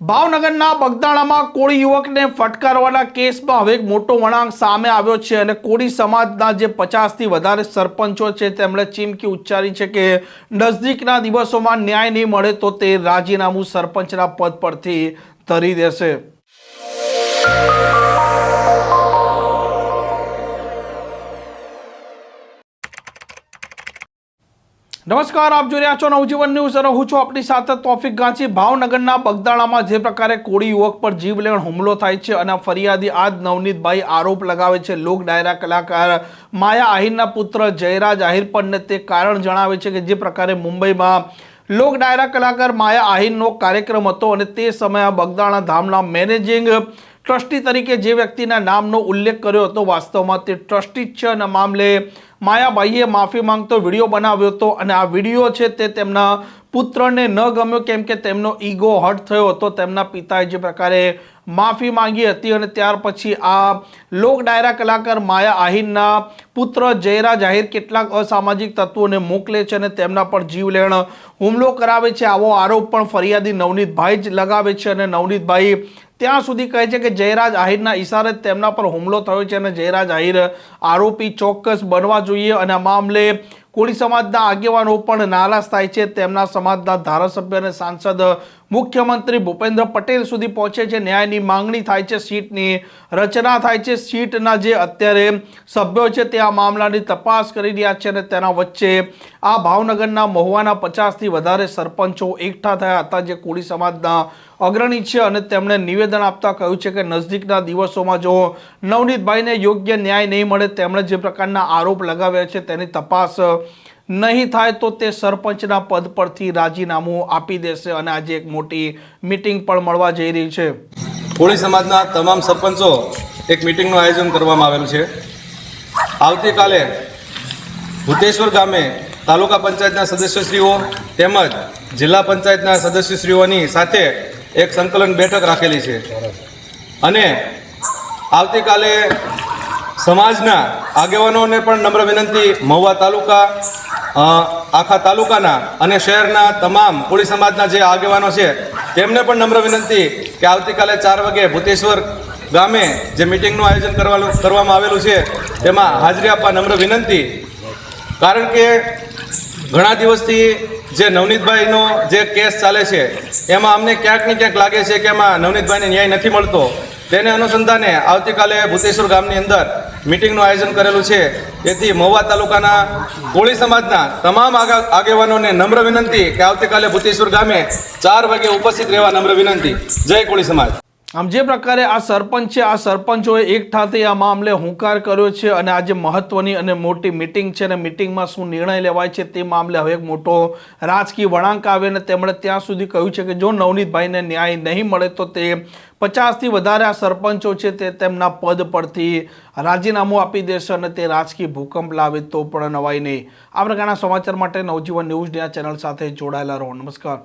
ભાવનગરના બગદાણામાં કોળી યુવકને ફટકારવાના કેસમાં હવે એક મોટો વળાંક સામે આવ્યો છે અને કોળી સમાજના જે પચાસથી વધારે સરપંચો છે તેમણે ચીમકી ઉચ્ચારી છે કે નજદીકના દિવસોમાં ન્યાય નહીં મળે તો તે રાજીનામું સરપંચના પદ પરથી ધરી દેશે. નમસ્કાર, આપ જોઈ રહ્યા છો નવજીવન ન્યૂઝ હું છું આપણી સાથે તોફિક ગાંચી. ભાવનગરના બગદાણામાં જે પ્રકારે કોળી યુવક પર જીવલેણ હુમલો થાય છે અને ફરિયાદી આજ નવનીતભાઈ આરોપ લગાવે છે. લોક ડાયરા કલાકાર માયા આહિરના પુત્ર જયરાજ આહિર પરને તે કારણ જણાવે છે કે જે પ્રકારે મુંબઈમાં લોક ડાયરા કલાકાર માયા આહિરનો કાર્યક્રમ હતો અને તે સમયે બગદાણા ધામના મેનેજિંગ ટ્રસ્ટી તરીકે જે વ્યક્તિના નામનો ઉલ્લેખ કર્યો હતો, વાસ્તવમાં તે ટ્રસ્ટી છે અને મામલે માયાબાઈએ માફી માંગતો વીડિયો બનાવ્યો હતો અને આ વીડિયો છે તે તેમના પુત્રને ન ગમ્યો કેમ કે તેમનો ઈગો હર્ટ થયો હતો, તેમના પિતાએ જે પ્રકારે માફી માંગી હતી અને ત્યાર પછી આ લોક ડાયરા કલાકાર માયા આહિરના પુત્ર જયરાજ આહિર કેટલાક અસામાજિક તત્વોને મોકલે છે અને તેમના પર જીવલેણ હુમલો કરાવે છે. આવો આરોપ પણ ફરિયાદી નવનીતભાઈ જ લગાવે છે અને નવનીતભાઈ ત્યાં સુધી કહે છે કે જયરાજ આહિરના ઈશારે તેમના પર હુમલો થયો છે અને જયરાજ આહિર આરોપી ચોક્કસ બનવા જોઈએ અને આ મામલે કોળી સમાજના આગેવાનો પણ નારાજ થાય છે. તેમના સમાજના ધારાસભ્ય અને સાંસદ મુખ્યમંત્રી ભૂપેન્દ્ર પટેલ સુધી પહોંચે છે. ન્યાયની માંગણી થાય છે. સીટની રચના થાય છે. સીટના જે અત્યારે સભ્યો છે તે આ મામલાની તપાસ કરી રહ્યા છે અને તેના વચ્ચે આ ભાવનગરના મહુવાના પચાસથી વધારે સરપંચો એકઠા થયા હતા. જે કોળી સમાજના અગ્રણી છે અને તેમણે નિવેદન આપતા કહ્યું છે કે નજદીકના દિવસોમાં જો નવનીતભાઈને યોગ્ય ન્યાય નહીં મળે, તેમણે જે પ્રકારના આરોપ લગાવ્યા છે તેની તપાસ નહીં થાય તો તે સરપંચના પદ પરથી રાજીનામું આપી દેશે અને આજે એક મોટી મિટિંગ પણ મળવા જઈ રહી છે. કોળી સમાજના તમામ સરપંચો એક મિટિંગનું આયોજન કરવામાં આવેલું છે. આવતીકાલે ભૂતેશ્વર ગામે તાલુકા પંચાયતના સદસ્યશ્રીઓ તેમજ જિલ્લા પંચાયતના સદસ્યશ્રીઓની સાથે એક સંકલન બેઠક રાખેલી છે. અને આવતીકાલે સમાજના આગેવાનોને પણ નમ્ર વિનંતી, મહુવા તાલુકા આખા તાલુકાના અને શહેરના તમામ કોળી સમાજના જે આગેવાનો છે, તેમને પણ નમ્ર વિનંતી કે આવતીકાલે ચાર વાગે ભૂતેશ્વર ગામે જે મિટિંગનું આયોજન કરવાનું કરવામાં આવેલું છે, તેમાં હાજરી આપવા નમ્ર વિનંતી. કારણ કે ઘણા દિવસથી જે નવનીતભાઈનો જે કેસ ચાલે છે, એમાં અમને ક્યાંક ને ક્યાંક લાગે છે કે એમાં નવનીતભાઈને ન્યાય નથી મળતો. તેને અનુસંધાને આવતીકાલે ભૂતેશ્વર ગામની અંદર મિટિંગનું આયોજન કરેલું છે. તેથી મહુવા તાલુકાના કોળી સમાજના તમામ આગેવાનોને નમ્ર વિનંતી કે આવતીકાલે ભૂતેશ્વર ગામે ચાર વાગે ઉપસ્થિત રહેવા નમ્ર વિનંતી. જય કોળી સમાજ. આમ જે પ્રકારે આ સરપંચ છે, આ સરપંચોએ એક થઈ આ મામલે હુંકાર કર્યો છે અને આજે મહત્વની અને મોટી મિટિંગ છે અને મિટિંગમાં શું નિર્ણય લેવાય છે તે મામલે હવે એક મોટો રાજકીય વળાંક આવે અને તેમણે ત્યાં સુધી કહ્યું છે કે જો નવનીતભાઈને ન્યાય નહીં મળે તો તે પચાસથી વધારે આ સરપંચો છે તે તેમના પદ પરથી રાજીનામું આપી દેશે અને તે રાજકીય ભૂકંપ લાવે તો પણ નવાય નહીં. આ પ્રકારના સમાચાર માટે નવજીવન ન્યૂઝ ચેનલ સાથે જોડાયેલા રહો. નમસ્કાર.